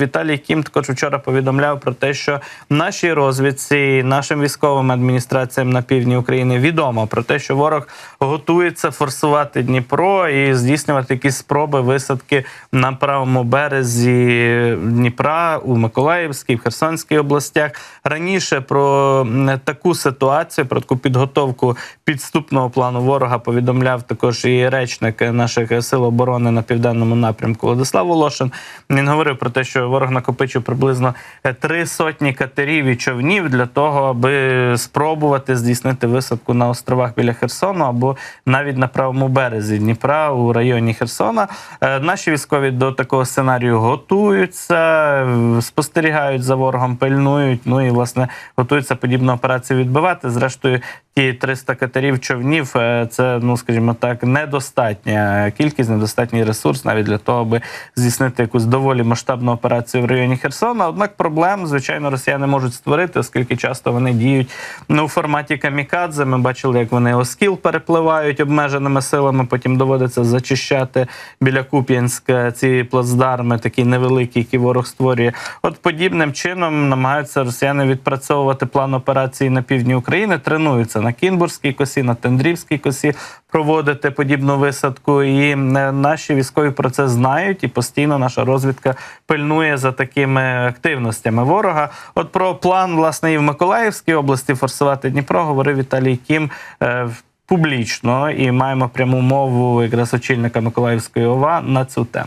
Віталій Кім також вчора повідомляв про те, що нашій розвідці, нашим військовим адміністраціям на півдні України відомо про те, що ворог готується форсувати Дніпро і здійснювати якісь спроби висадки на правому березі Дніпра у Миколаївській, в Херсонській областях. Раніше про таку ситуацію, про таку підготовку підступного плану ворога повідомляв також і речник наших сил оборони на південному напрямку Владислав Волошин. Він говорив про те, що ворог накопичив приблизно е, три сотні катерів і човнів для того, аби спробувати здійснити висадку на островах біля Херсону або навіть на правому березі Дніпра у районі Херсона. Е, Наші військові до такого сценарію готуються, спостерігають за ворогом, пильнують. Ну і власне готуються подібну операцію відбивати. Зрештою, ті 300 катерів човнів е, це, ну скажімо так, недостатня кількість, недостатній ресурс навіть для того, аби здійснити якусь доволі масштабну операцію в районі Херсона. Однак проблем, звичайно, росіяни можуть створити, оскільки часто вони діють ну, у форматі камікадзе. Ми бачили, як вони оскіл перепливають обмеженими силами. Потім доводиться зачищати біля Куп'янська ці плацдарми, такі невеликі, які ворог створює. От подібним чином намагаються росіяни відпрацьовувати план операції на півдні України, тренуються на Кінбурзькій косі, на Тендрівській косі проводити подібну висадку. І е, наші військові про це знають, і постійно наша розвідка пильнує за такими активностями ворога. От про план власне і в Миколаївській області форсувати Дніпро говорив Віталій Кім. е, Публічно і маємо пряму мову якраз очільника Миколаївської ОВА на цю тему.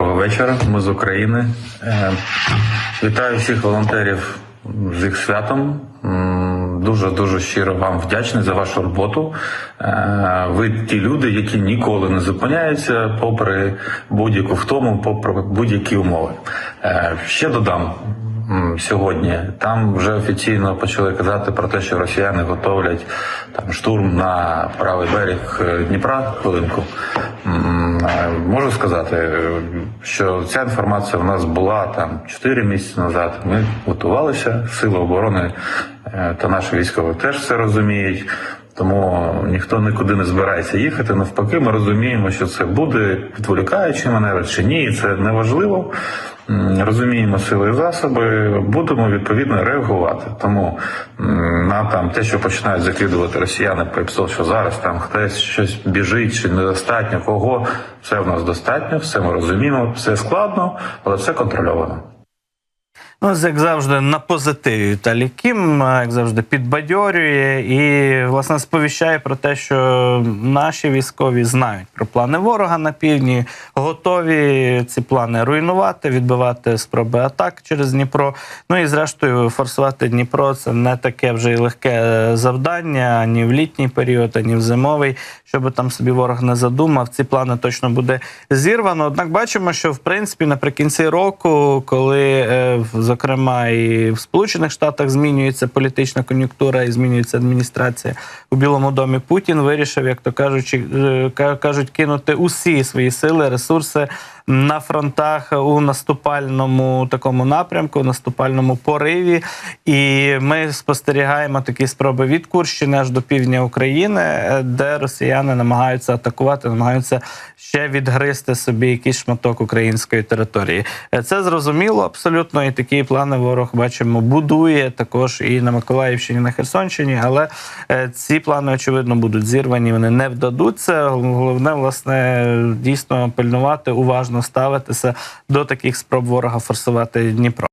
Доброго вечора. Ми з України. Е, Вітаю всіх волонтерів з їх святом. Дуже дуже щиро вам вдячний за вашу роботу. Е, Ви ті люди, які ніколи не зупиняються, попри будь-яку втому, попри будь-які умови. Е, Ще додам. Сьогодні там вже офіційно почали казати про те, що росіяни готовлять там штурм на правий берег е, Дніпра. Хвилинку можу сказати, е, що ця інформація в нас була там 4 місяці назад. Ми готувалися, сили оборони е, та наші військові теж все розуміють. Тому ніхто нікуди не збирається їхати. Навпаки, ми розуміємо, що це буде відволікаючий маневр чи ні, це не важливо. Розуміємо сили і засоби, будемо відповідно реагувати. Тому там те, що починають закидувати росіяни, по що зараз там хтось щось біжить чи недостатньо, кого все в нас достатньо, все ми розуміємо, все складно, але все контрольовано. Ну, як завжди, на позитиві Віталій Кім, як завжди, підбадьорює і власне сповіщає про те, що наші військові знають про плани ворога на півдні, готові ці плани руйнувати, відбивати спроби атак через Дніпро. Ну і зрештою, форсувати Дніпро це не таке вже й легке завдання ані в літній період, ані в зимовий. Щоб там собі ворог не задумав, ці плани точно буде зірвано. Однак бачимо, що в принципі наприкінці року, коли е, зокрема і в Сполучених Штатах змінюється політична кон'юнктура і змінюється адміністрація. У Білому домі, Путін вирішив, як то кажучи, е, кажуть, кинути усі свої сили, ресурси на фронтах у наступальному такому напрямку, наступальному пориві. І ми спостерігаємо такі спроби від Курщини аж до півдня України, е, де росіяни намагаються атакувати, намагаються ще відгризти собі якийсь шматок української території. Е, Це зрозуміло абсолютно, і такі плани ворог бачимо будує також і на Миколаївщині, і на Херсонщині. Але е, ці плани очевидно будуть зірвані. Вони не вдадуться. Головне, власне, дійсно пильнувати, уважно ставитися до таких спроб ворога форсувати Дніпро.